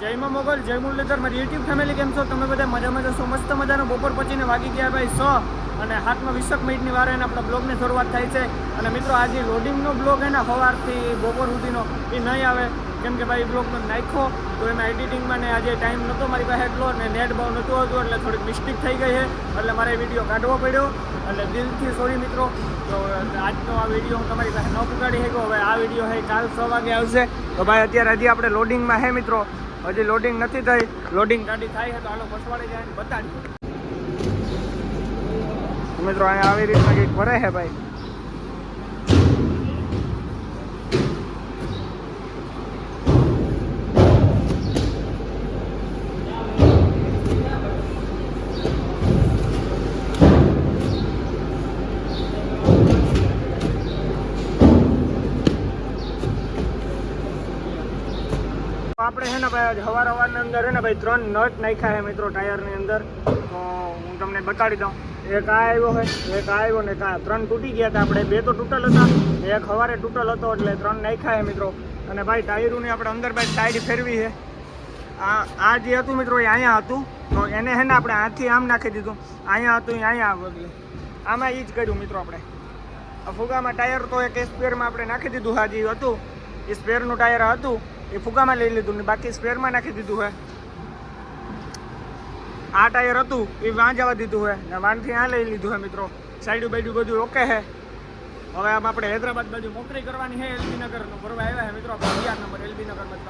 જયમાં મોગલ, જય મુરલીધર. મારી YouTube family કેમ છો? તમે બધા મજામાં જશો મસ્ત મજાનો બપોર પછીને વાગી ગયા ભાઈ સો. અને હાથમાં વીસક મિનિટની વારે એને આપણા બ્લોગની શરૂઆત થાય છે. અને મિત્રો, આજે લોડિંગનો બ્લોગ એના સવારથી બપોર સુધીનો. એ નહીં આવે. કેમ કે ભાઈ બ્લોગ નાખ્યો. તો એમાં એડિટિંગમાં ને આજે ટાઈમ નહોતો મારી પાસે એટલો ને નેટ બહુ નહોતું હતું એટલે થોડીક મિસ્ટેક થઈ ગઈ છે એટલે મારે વીડિયો કાઢવો પડ્યો. એટલે દિલથી સોરી મિત્રો. તો આજનો આ વીડિયો હું તમારી પાસે ન પુગાડી શક્યો. હવે આ વીડિયો હે કાલ છ વાગે આવશે. તો ભાઈ, અત્યારે હજી આપણે લોડિંગમાં હે મિત્રો. હજી લોડિંગ નથી થઈ. લોડિંગ ગાડી થાય છે તો હાલો પછવાડે જાય બતાડી મિત્રો, અહીંયા આવી રીતના કંઈક ભરે છે ભાઈ. આપણે છે ને ભાઈ હવાર હવારની અંદર હે ને ભાઈ ત્રણ નટ નાખ્યા છે મિત્રો ટાયરની અંદર. તો હું તમને બતાડી દઉં. એક આ આવ્યો છે, એક આ આવ્યો ને એક ત્રણ તૂટી ગયા હતા. આપણે બે તો તૂટલ હતા. એક હવારે તૂટલ હતો એટલે ત્રણ નાખ્યા છે મિત્રો. અને ભાઈ ટાયરોની આપણે અંદર ભાઈ સાઈડ ફેરવી છે. આ આ જે હતું મિત્રો એ અહીંયા હતું. તો એને છે ને આપણે હાથથી આમ નાખી દીધું. અહીંયા હતું, અહીંયા બદલે આમાં એ જ કર્યું મિત્રો આપણે. ફુગામાં ટાયર તો એક સ્પેરમાં આપણે નાખી દીધું હા જે હતું. એ સ્પેરનું ટાયર હતું. એ ફુગામાં લઈ લીધું ને બાકી સ્પેરમાં નાખી દીધું હે. આ ટાયર હતું, એ વાં જવા દીધું હે. ને વાનથી આ લઈ લીધું હે મિત્રો. સાઈડું બાઈડું બધું ઓકે હે. હવે આમ આપણે હૈદરાબાદ બાજુ નોકરી કરવાની છે એલબી નગરનું. ભરવા આવ્યા છે મિત્રો અગિયાર નંબર, એલબી નગર મતલબ.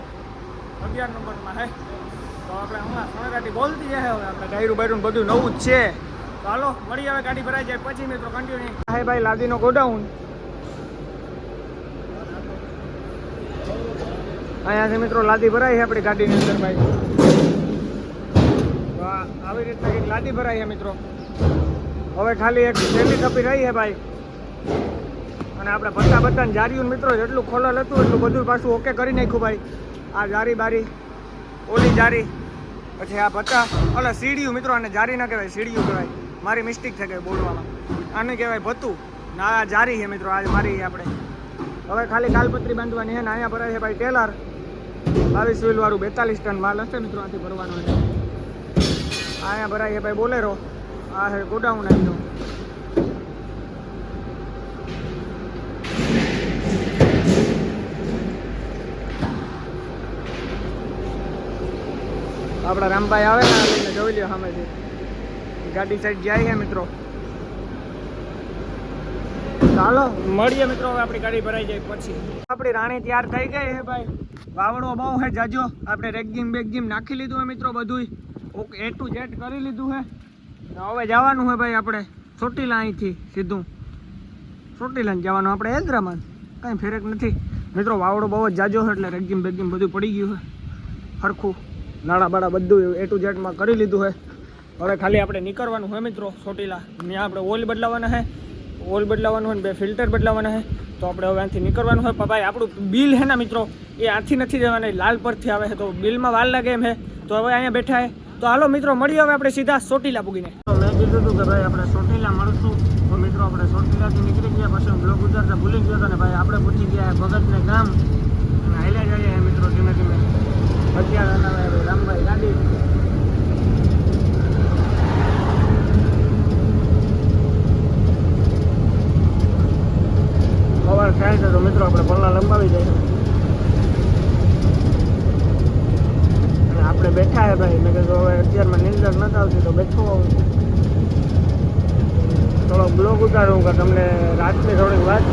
અગિયાર નંબરમાં હે. તો આપણે હમણાં સોનેગાટી બોલતી હે હવે આપણે ડાયરું બાયરું બધું નવું જ છે. તો હાલો મળી આવે ગાડી ભરાઈ જાય. પછી મિત્રો કન્ટિન્યુ હા ભાઈ, લાદીનો ગોડાઉન. અહીંયાથી મિત્રો, લાદી ભરાય છે આપણી ગાડીની અંદર ભાઈ. આવી રીતના કંઈક લાદી ભરાઈ છે મિત્રો. હવે ખાલી એક થેલી કપી રહી છે ભાઈ. અને આપણે ભત્તા ભત્તા જાર્યું મિત્રો, જેટલું ખોલલ હતું એટલું બધું પાછું ઓકે કરી નાખ્યું ભાઈ. આ જારી બારી, ઓલી જારી, પછી આ ભત્તા. ઓલા સીડીયું મિત્રો અને જારી ના કહેવાય, સીડીયું કહેવાય. મારી મિસ્ટેક થઈ ગઈ બોલવામાં. આને કહેવાય ભત્તું. ના આ જારી છે મિત્રો, આ મારી આપણે. હવે ખાલી કાલપત્રી બાંધવાની છે ને અહીંયા ભરાય છે ભાઈ, ટેલર. બાવીસ વ્હીલ વાળું બેતાલીસ ટન માલ હશે મિત્રો, આથી ભરવાનું છે. અહીંયા ભરાય ભાઈ ભાઈ બોલેરો. આ છે ગોડાઉન અહીંનું આપણા રામભાઈ આવે ને જોઈ લ્યો સામેથી. ગાડી સાઈડ જાય છે મિત્રો. ચાલો મળીએ મિત્રો હવે આપણી ગાડી ભરાઈ જાય પછી. આપણી રાણી તૈયાર થઈ ગઈ હે ભાઈ. વાવડો બહુ હે જાજો. આપણે રેગજીમ બેગજીમ નાખી લીધું હે મિત્રો બધુંય. ઓકે એ ટુ જેટ કરી લીધું હે. હવે જવાનું છે ભાઈ આપણે ચોટીલા અહીંથી સીધું. ચોટીલા જવાનું આપણે હૈદરાબાદ. કાંઈ ફેરક નથી. મિત્રો વાવડો બહુ જ જાજો હોય એટલે રેગજીમ બેગિંગ બધું પડી ગયું છે સરખું નાણાં બાળા બધું એ ટુ જેટમાં કરી લીધું હે. હવે ખાલી આપણે નીકળવાનું હોય મિત્રો ચોટીલા. ત્યાં આપણે ઓઇલ બદલાવાના છે ઓઇલ બદલાવાનું હોય ને બે ફિલ્ટર બદલાવાના છે તો આપણે હવે અહીંથી નીકળવાનું હોય. પણ ભાઈ, આપણું બિલ હે ને મિત્રો, એ આથી નથી જવાના લાલ પરથી આવે છે. તો બિલમાં વાર લાગે એમ હે. તો હવે અહીંયા બેઠા હે. તો હાલો મિત્રો, મળીએ હવે આપણે સીધા સોટીલા પૂગીને. મેં કીધું હતું કે ભાઈ, આપણે સોટીલા મળશું. તો મિત્રો, આપણે સોટીલાથી નીકળી ગયા, પછી બ્લોક ઉતારતા ભૂલી ગયો હતો ને ભાઈ, આપણે પૂછી ગયા ભગતને ગામ. અને હાલ્યા જઈએ મિત્રો, ધીમે ધીમે. અત્યારે રામભાઈ ગાડી સવાર થાય છે તો મિત્રો આપણે પલ્લા લંબાવી જાય અને આપણે બેઠા હે ભાઈ, મેં કીધું હવે અત્યારમાં નિંદર નથી આવતી તો બેઠો થોડો બ્લોગ ઉતારું કે તમને રાતની થોડીક વાત.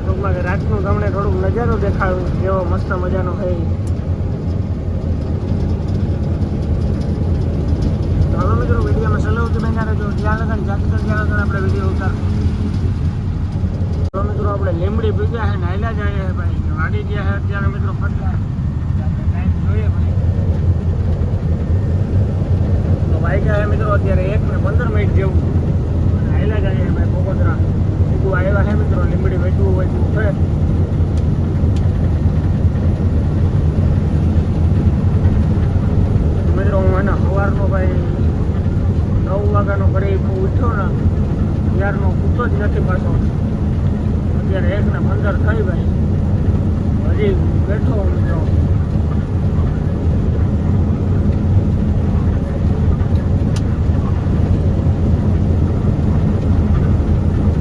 ટૂંકમાં કે રાતનું તમને થોડુંક નજારો દેખાડું, કેવો મસ્ત મજાનો તો હવે મિત્રો વિડીયોમાં સલાવતી બન્યા રહેજો. ત્યાં લગન જાતી ત્યાં લગન આપણે વીડિયો ઉતાર. તો મિત્રો આપણે લીમડી ભીગ્યા છે નાયલા જાય છે ભાઈ. વાડી ગયા છે અત્યારે મિત્રો ફરતા ટાઈમ જોઈએ ભાઈ. તો ભાઈ ગયા છે મિત્રો અત્યારે એક ને પંદર મિનિટ જેવું. નાયલા જાય છે ભાઈ પોકોદરા સીધું આવ્યા છે મિત્રો, લીમડી વેચવું હોય તેવું છે. મિત્રો, હું એના સવારનો ભાઈ નવ વાગ્યાનો ઘરે ઉઠ્યો ને, ત્યારનો પૂછતો જ નથી પાછો. અત્યારે એક ને પંદર થઈ ભાઈ હજી બેઠો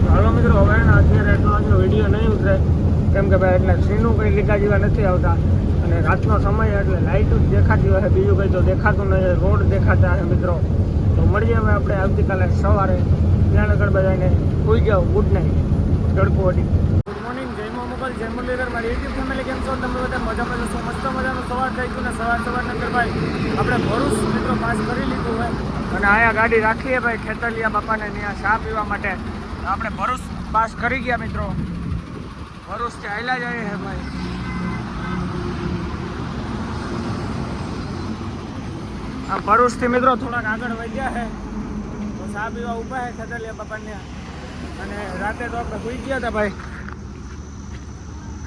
હાલો મિત્રો, હવે અત્યારે ઉતરે. કેમ કે ભાઈ એટલે સીનું કંઈ લીધા જેવા નથી આવતા. અને રાતનો સમય એટલે લાઇટ જ દેખાતી હોય, બીજું કંઈ દેખાતું નહીં રોડ દેખાતા હોય મિત્રો. તો મળીએ હવે આપણે આવતીકાલે સવારે. ત્યાં આગળ બધાને સુઈ જાઓ ગુડ નાઇટ તડકો સવાર થઈ ગયું ને સવાર સવાર નગર ભાઈ, આપણે ભરૂચ મિત્રો પાસ કરી લીધું હોય. અને અહીંયા ગાડી રાખીએ ભાઈ ખેતલિયા બાપાને ત્યાં ચા પીવા માટે. આપણે ભરૂચ પાસ કરી ગયા મિત્રો. ભરૂચથી આયલા જઈએ હે ભાઈ. આ ભરૂચથી મિત્રો થોડાક આગળ વધ્યા છે તો ચા પીવા ઊભા છે ખેતલિયા બાપાને અને રાતે તો આપણે સુઈ ગયા હતા ભાઈ.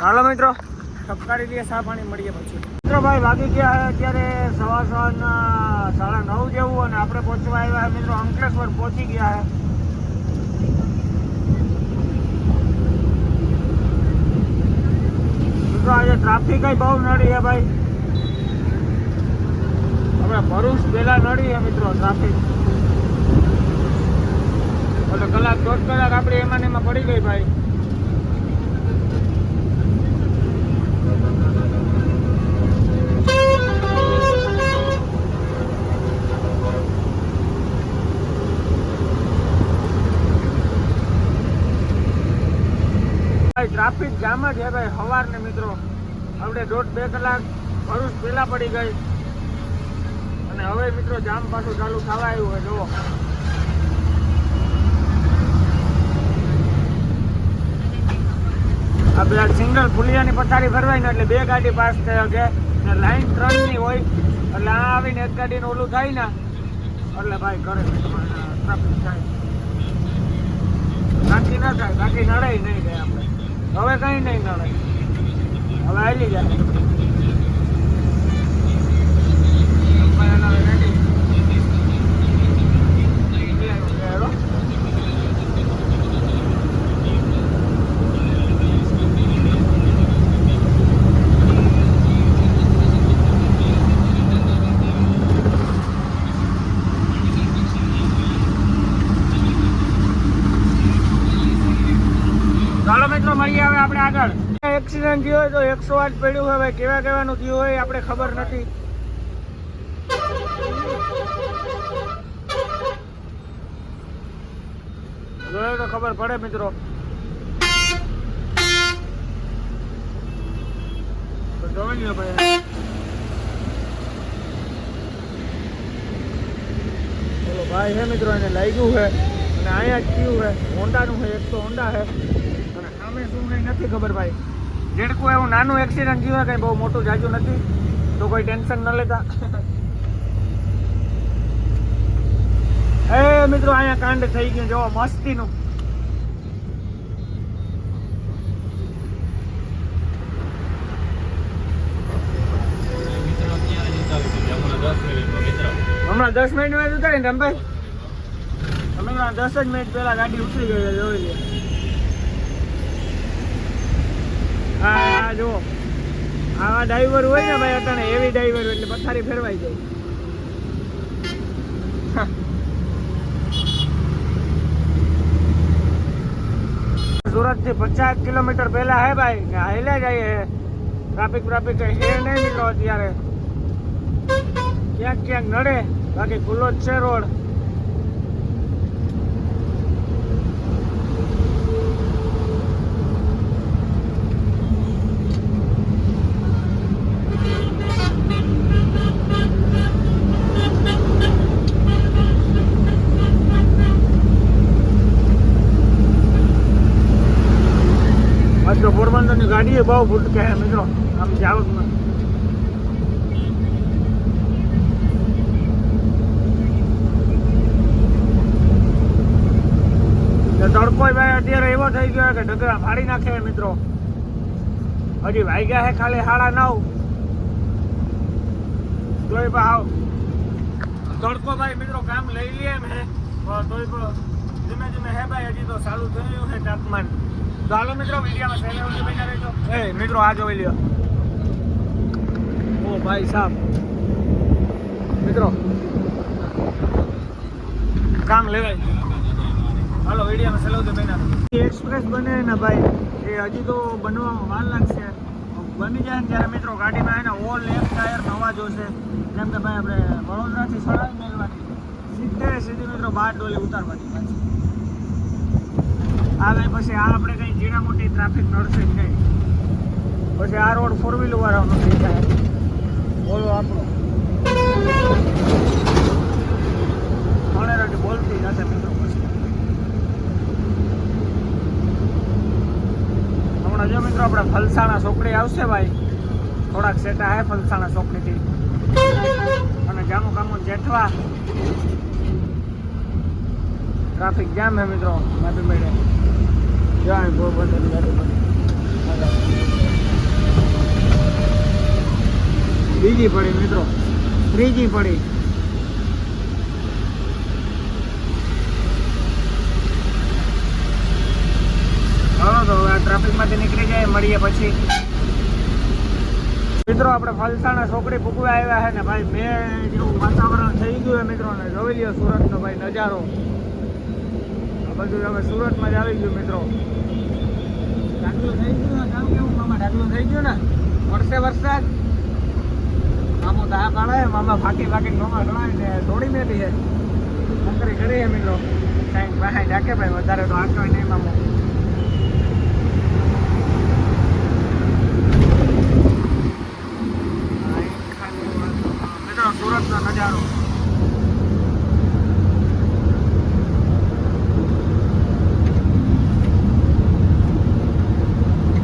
હાલો મિત્રો. ઠપકારી લઈએ સા પાણી મળીએ પછી. મિત્રો ભાઈ વાગી ગયા છે અત્યારે સવા સવારના સાડા નવ જેવું અને આપણે પહોંચવા આવ્યા મિત્રો, અંકલેશ્વર પહોંચી ગયા છે મિત્રો, આજે ટ્રાફિક બહુ નડી છે ભાઈ. આપણે ભરૂચ પહેલા નડી છે મિત્રો ટ્રાફિક એટલે કલાક દોઢ કલાક આપણે એમાં એમાં પડી ગઈ ભાઈ ભાઈ ટ્રાફિક જામ જ છે ભાઈ સવાર ને મિત્રો. આપણે દોઢ બે કલાક ભરૂચ પહેલા પડી ગઈ. અને હવે મિત્રો જામ પાછું ચાલુ થવા આવ્યું હોય જુઓ. આ સિંગલ ફુલિયાની પથારી ફરવાય ને એટલે બે ગાડી પાસ થઈ શકે ને લાઈન ત્રણની હોય, એટલે આ આવીને એક ગાડીનું ઓલું થાય ને, એટલે ભાઈ કરે ટ્રાફિક થાય. બાકી ન થાય, બાકી નડાય નહીં જાય આપણે. હવે કઈ નહીં હવે આવી જાય હેલો ચાલો મિત્રો મળીએ હવે આપણે આગળ એક્સિડન્ટ થયો હોય તો એકસો આઠ પડ્યું હોય, ભાઈ. કેવા કેવાનું થયું હોય આપણે ખબર નથી. જોયો તો ખબર પડે મિત્રો. જોઈ લ્યો ભાઈ. બોલો ભાઈ હે મિત્રો, એને લાગ્યું છે અને અહીંયા જ થયું છે હોન્ડાનું છે એક તો હોન્ડા છે અને સામે શું કંઈ નથી ખબર, ભાઈ. જેડકું એવું નાનું એક્સિડન્ટ જીવે કંઈ બહુ મોટું જાજુ નથી. તો કોઈ ટેન્શન ન લેતા. એ મિત્રો, અહીંયા કાંડ થઈ ગયું. જોવો મસ્તીનું. હમણાં દસ મિનિટમાં જ ઉતારી ને રમભાઈ અમે દસ જ મિનિટ પહેલા ગાડી ઉતરી ગઈ, જોઈ લે હા હા જુઓ આવા ડ્રાઈવર હોય ને ભાઈ અટાણે એવી ડ્રાઈવર એટલે પથારી ફેરવાઈ જાય. સુરતથી પચાસ કિલોમીટર પહેલા હે ભાઈ, ને હાલ્યા જઈએ ટ્રાફિક ટ્રાફિક કઈ હે નહીં મિત્રો અત્યારે. ક્યાંક ક્યાંક નડે, બાકી ખુલ્લો જ છે રોડ આજ તો પોરબંદરની ગાડીએ બહુ ભૂટકે હે મિત્રો આમ જાવકમાં ને તડકો ભાઈ અત્યારે એવો થઈ ગયો કે ઢગલા ફાડી નાખે હે મિત્રો. હજી વાગ્યા હે ખાલી સાડા નવ. તોય ભાવ તડકો ભાઈ, મિત્રો, કામ લઈ લઈએ એમ હે પણ તોય પણ ધીમે ધીમે હે ભાઈ, હજી તો સારું થયું છે તાપમાન. તો હાલો મિત્રો, વિડીયામાં સહેલે સુધી બેઠા રહેજો. એ, મિત્રો, આ જોઈ લ્યો. ઓ ભાઈ સાહેબ મિત્રો. કામ લેવાય. હાલો, વિડીયોમાં સલાવતો બેના એક્સપ્રેસ બને ને ભાઈ. એ હજી તો બનવામાં વાર લાગશે. બની જાય ને ત્યારે મિત્રો, ગાડીમાં એને ઓલ લેફ્ટ ટાયર નવા જોશે જેમ કે ભાઈ, આપણે વડોદરાથી સળાવી મેળવાની સીધે સીધી મિત્રો, બાર ડોલી ઉતારવાની પાછી. આ ગઈ પછી આ આપણે કંઈ જીણા મોટી ટ્રાફિક નડશે જ નહીં. પછી આ રોડ ફોર વ્હીલર વાળાનો થઈ જાય. બોલો આપણો. ત્રણે બોલતી જશે મિત્રો પછી હમણાં જો મિત્રો આપણે ફલસાણા ચોકડી આવશે ભાઈ. થોડાક સેટા હે ફલસાણા ચોકડીથી. અને જામુ કામુ જેઠવા. ટ્રાફિક જામ હે મિત્રો માફી મેળે જાય પોરબંદરની ગાડી બીજી પડી, મિત્રો. ત્રીજી પડી. હા તો હવે આ ટ્રાફિકમાંથી નીકળી જાય, મળીએ પછી. મિત્રો, આપણે ફલસાણા છોકરી પૂકવા આવ્યા છે ને, ભાઈ, મેં જેવું વાતાવરણ થઈ ગયું મિત્રો ને જોઈ લ્યો સુરતનો ભાઈ નજારો. બધું હવે સુરતમાં જ આવી ગયું, મિત્રો. ઢાકલું થઈ ગયું કામ કેવું મામા ઢાકલું થઈ ગયો ને, વરસે વરસાદ મામો તો આ કાળે મામા ફાકી ફાકી મામા ગણાય ને દોડી મેલી છે. નોકરી કરી છે મિત્રો કાંઈક બહાર ઢાકે ભાઈ, વધારે તો આટલો નહીં મામો મિત્રો સુરતનો નજારો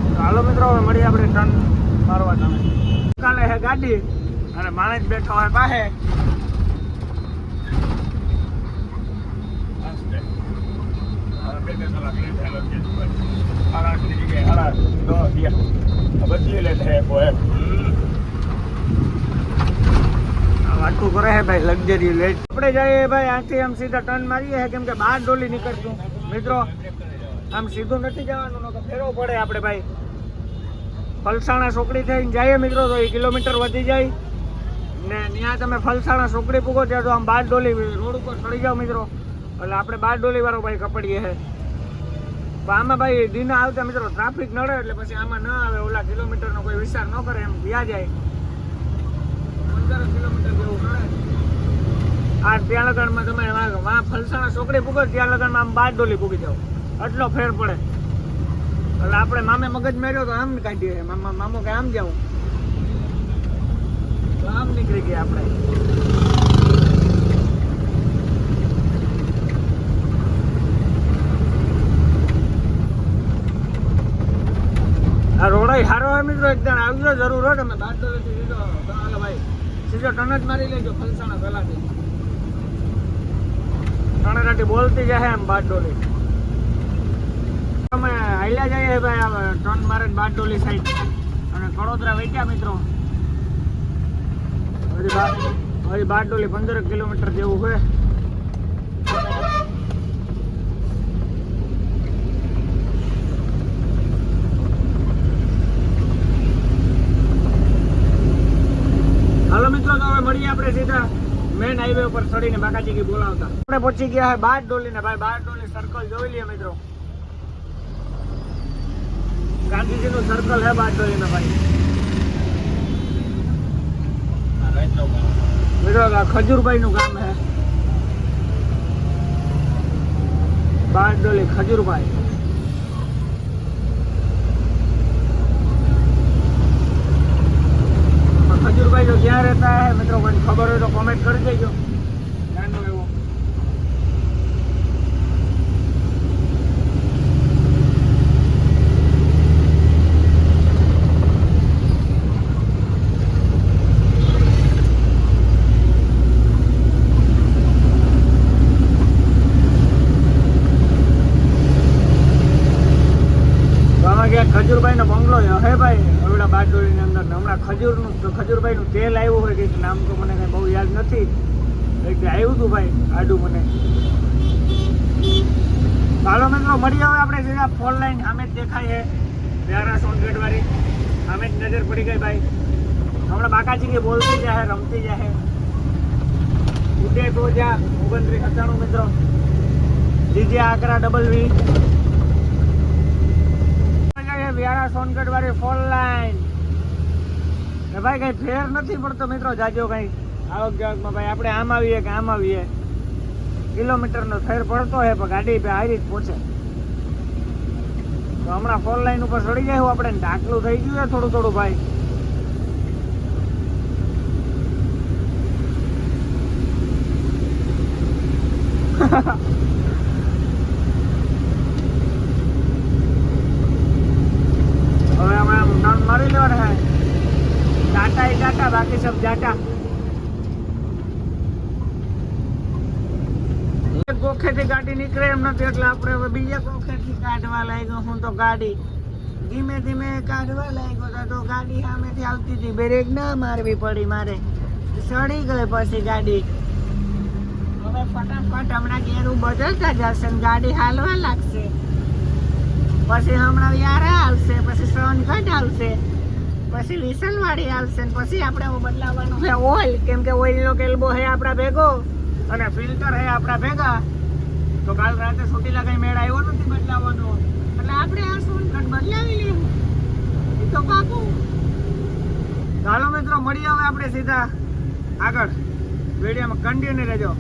તો હાલો મિત્રો હવે મળીએ આપણે ટર્ન મારવા તમે કાલે હે ગાડી અને માણસ બેઠો હોય પાસે. વાટકું કરે છે ભાઈ લક્ઝરી લેટ આપણે જઈએ ભાઈ, આથી આમ સીધા ટર્ન મારીએ છે કેમ ડોલી નીકળશું. મિત્રો, આમ સીધું નથી જવાનું, નકર ફેરવો પડે આપણે ભાઈ. ફલસાણા ચોકડી થઈને જઈએ મિત્રો, તો એ કિલોમીટર વધી જાય. ને ત્યાં તમે ફલસાણા સુકડી પૂગો ત્યાં તો આમ બાર ડોલી રોડ ઉપર ચડી જાઓ મિત્રો. એટલે આપણે બાર ડોલી વાળો ભાઈ કપડીએ છે આમાં ભાઈ દિના આવતા મિત્રો ટ્રાફિક નડે એટલે પછી આમાં ન આવે ઓલા કિલોમીટરનો કોઈ વિચાર ન કરે, એમ વ્યા જાય. પંદર કિલોમીટર જેવું નડે. આ ત્યાં લગનમાં તમે વાં- ફલસાણા ચોકડી પૂગો ત્યાં લગનમાં આમ બાર ડોલી પૂગી જાઓ. એટલો ફેર પડે. એટલે આપણે મામે મગજ મેર્યો તો આમ કાઢીએ. મામા મામો કે આમ તો આમ નીકળી ગયા આપણે. આ રોડાઈ સારો હોય મિત્રો એકદમ આવજો, જરૂર હોય તમે ડોલેથી સીધો ભાઈ. સીધો ટન જ મારી લેજો, ફલસાણા પહેલાથી. ટણેરાટી બોલતી જાય એમ બાર ડોલી. અમે હાલ્યા જઈએ ભાઈ ટર્ન મારે બારડોલી સાઈડ અને કડોદરા વેચ્યા મિત્રો. હજી બા હજી બારડોલી પંદર કિલોમીટર જેવું છે. હાલો મિત્રો, તો હવે મળીએ આપણે સીધા મેન હાઈવે ઉપર ચડીને બાકાજી બોલાવતા. આપણે પહોંચી ગયા છે બાર ડોલી ને ભાઈ બાર ડોલી સર્કલ જોઈ લઈએ મિત્રો. ગાંધીજી નું સર્કલ હે બારડોલી ને ભાઈ. મિત્રો નું ગામ હે. બારડોલી ખજૂરભાઈ. ખજૂરભાઈ જો ક્યાં રહેતા હે? મિત્રો કોઈ ખબર હોય તો કોમેન્ટ કરી દેજો નાનો એવો તો આમાં ક્યાંક ખજૂરભાઈ નો બંગલો હે ભાઈ હવેડા બારડોલીની અંદર ને હમણાં ખજૂરનું, ખજૂરભાઈનું તેલ આવ્યું હોય કંઈક નામ તો મને કંઈ બહુ યાદ નથી. કંઈક આવ્યું હતું ભાઈ, આડું મને. ચાલો મિત્રો મળી આવે આપણે સીધા ફોન લાઈન સામે જ દેખાય છે વ્યારા સોન સામે જ નજર પડી ગઈ ભાઈ. હમણાં બાકાજી કે બોલતી જાય રમતી જાય ઉદય તો જા, ઓગણત્રીસ સત્તાણું મિત્રો. જીજે આકરા ડબલ વી વ્યારા સોનગઢ વાળી ફોર લાઈન એ ભાઈ કઈ ફેર નથી પડતો મિત્રો, જાજો કઈ આવક જાવકમાં ભાઈ આપણે આમ આવીએ કે આમ આવીએ. કિલોમીટરનો ફેર પડતો હે, પણ ગાડી પે હારી જ પહોંચે. તો હમણાં ફોર લાઈન ઉપર ચડી જાય આપણે ઢાકલું થઈ ગયું છે થોડું થોડું ભાઈ. હવે હમણાં આમ ટર્ન મારી લેવાનું હે ટાટા એ ટાટા બાકી સબ જાટા એક ગાડી નીકળે એમ નથી એટલે આપણે હવે બીજા ગોખેથી કાઢવા લાગ્યો, હું તો ગાડી ધીમે ધીમે કાઢવા લાગ્યો, તો ગાડી સામેથી આવતી હતી, બ્રેક ના મારવી પડી મારે. સડી ગઈ પછી ગાડી. હવે ફટાફટ હમણાં ગેરું બદલતા જશે ગાડી હાલવા લાગશે. પછી હમણાં યારા આવશે, પછી સોનગઢ આવશે, પછી વિસલવાડી આવશે પછી આપણે બદલાવવાનું છે. ઓઇલ, કેમ કે ઓઇલનો કેલ્બો હે આપણા ભેગો અને ફિલ્ટર હે આપણા ભેગા. તો કાલ રાતે છૂટી કઈ મેળ આવ્યો નથી બદલાવાનો. એટલે આપણે આ સોનગઢ બદલાવી લેવું એ તો પાકું. ચાલો મિત્રો, મળીએ હવે આપણે સીધા આગળ. વિડીયોમાં કન્ટિન્યુ રહેજો.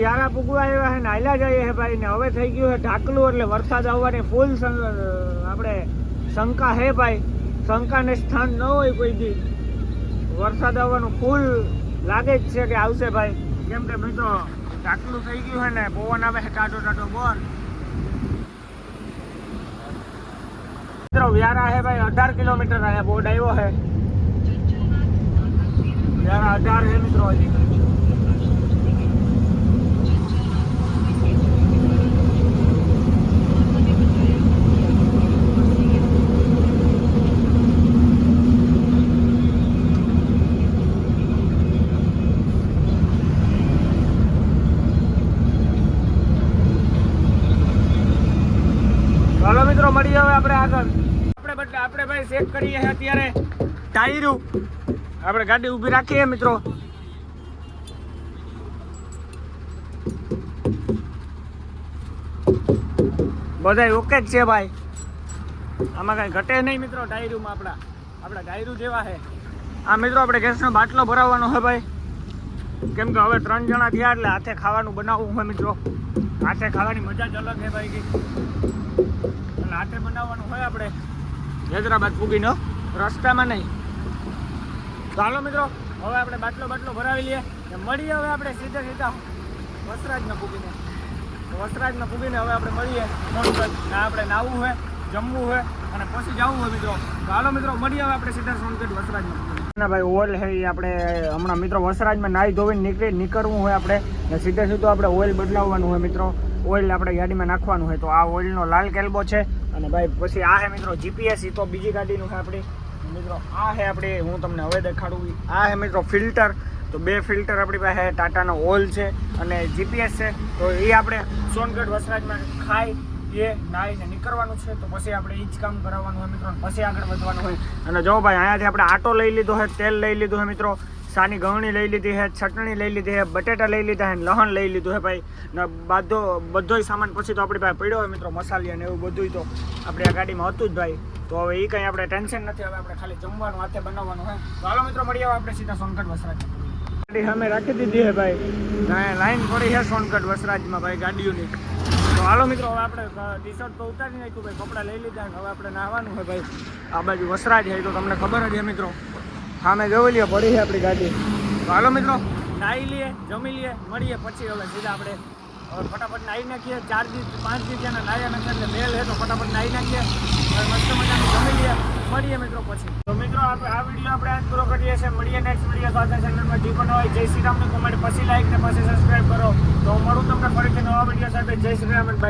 વ્યારા પૂગવા આવ્યા છે નાયલા જઈએ છે ભાઈ, ને હવે થઈ ગયું છે ઢાકલું એટલે વરસાદ આવવાની ફૂલ આપણે શંકા હે ભાઈ. શંકાને સ્થાન ન હોય કોઈ દી. વરસાદ આવવાનું ફૂલ લાગે જ છે કે આવશે ભાઈ. કેમ કે મિત્રો ઢાકલું થઈ ગયું છે ને, પવન આવે છે ટાટો ટાટો બોર મિત્રો, વ્યારા હે ભાઈ, અઢાર કિલોમીટર અહીંયા બોર્ડ આવ્યો છે. વ્યારા અઢાર છે મિત્રો, હજી ચાલો મિત્રો મળીએ હવે આપણે આગળ આપણે બદલે આપણે ભાઈ ચેક કરીએ છે અત્યારે. ટાયરું. આપણે ગાડી ઊભી રાખીએ મિત્રો. બધાય ઓકે જ છે ભાઈ. આમાં કઈ ઘટે નહીં મિત્રો ટાયરુમાં આપણા. આપણા ટાયરું જેવા છે. આ મિત્રો આપણે ગેસનો બાટલો ભરાવવાનો છે ભાઈ. કેમ કે હવે ત્રણ જણા થયા એટલે હાથે ખાવાનું બનાવવું હોય મિત્રો. હાથે ખાવાની મજા જ અલગ છે ભાઈ એટલે હાથે બનાવવાનું હોય આપણે. હૈદરાબાદ પૂગીનો રસ્તામાં નહીં. ચાલો મિત્રો, હવે આપણે બાટલો બાટલો ભરાવી લઈએ મળીએ હવે આપણે સીધા સીધા વસરાજને પૂગીને વસરાજને પૂગીને હવે આપણે મળીએ સોનગઢ આપણે નાવું હોય, જમવું હોય અને પછી જવું હોય મિત્રો. ચાલો મિત્રો, મળીએ હવે આપણે સીધા સોનગઢ વસરાજને ના ભાઈ, ઓઇલ છે આપણે હમણાં મિત્રો વસરાજમાં નાહી ધોઈને નીકળી નીકળવું હોય આપણે. સીધે સીધું આપણે ઓઇલ બદલાવવાનું હોય મિત્રો. ઓઇલ આપણે ગાડીમાં નાખવાનું હોય. તો આ ઓઇલનો લાલ કેલ્બો છે. અને ભાઈ, પછી આ હે મિત્રો જીપીએસ તો બીજી ગાડીનું છે આપણી. મિત્રો, આ હે આપણી, હું તમને હવે દેખાડું. આ હે મિત્રો ફિલ્ટર. તો બે ફિલ્ટર આપણી પાસે ટાટાનો ઓઇલ છે અને જીપીએસ છે. તો એ આપણે સોનગઢ વસરાજમાં ખાઈ એ નાહીને નીકળવાનું છે. તો પછી આપણે એ જ કામ કરાવવાનું હોય મિત્રો. પછી આગળ વધવાનું હોય. અને જો ભાઈ, અહીંયાથી આપણે આટો લઈ લીધો છે તેલ લઈ લીધું છે મિત્રો. સાની ગવણી લઈ લીધી છે ચટણી લઈ લીધી છે બટેટા લઈ લીધા છે લહણ લઈ લીધું છે ભાઈ. ને બધો, બધોય સામાન પછી તો આપણી પાસે પડ્યો હોય મિત્રો, મસાલી અને એવું બધુંય તો આપણે આ ગાડીમાં હતું જ ભાઈ. તો હવે એ કંઈ આપણે ટેન્શન નથી, હવે આપણે ખાલી જમવાનું હાથે બનાવવાનું હોય તો હાલો મિત્રો મળી આવે આપણે સીધા સોનગઢ વસરાજ ગાડી અમે રાખી દીધી છે ભાઈ. લાઈન પડી છે સોનગઢ વસરાજમાં ભાઈ ગાડીઓની. તો હાલો મિત્રો, હવે આપણે ટી શર્ટ તો ઉતારી નાખ્યું ભાઈ, કપડાં લઈ લીધા હવે આપણે નાહવાનું છે ભાઈ. આ બાજુ વસરાજ છે તો તમને ખબર જ છે મિત્રો. સામે જોઈ લઈએ પડી છે આપણી ગાડી. તો હાલો મિત્રો નાહી લઈએ, જમી લઈએ, મળીએ પછી હવે સીધા આપણે ફટાફટ નાહી નાખીએ. ચાર દિવસ પાંચ દિવસ ત્યાંના નાહ્યા નથી એટલે મેલ હે તો ફટાફટ નાહી નાખીએ. મસ્ત મજાનું જમી લઈએ. મળીએ મિત્રો પછી. તો મિત્રો, આપણે આ વીડિયો આપણે આજ પૂરો કરીએ છીએ. મળીએ નેક્સ્ટ વીડિયો સાથે. ચેનલમાં જે પણ હોય, જય શ્રી રામની કોમેન્ટ. પછી લાઈક ને પછી સબસ્ક્રાઈબ કરો. તો મળું તમને ફરીથી નવા વીડિયો સાથે. જય શ્રી રામ બાય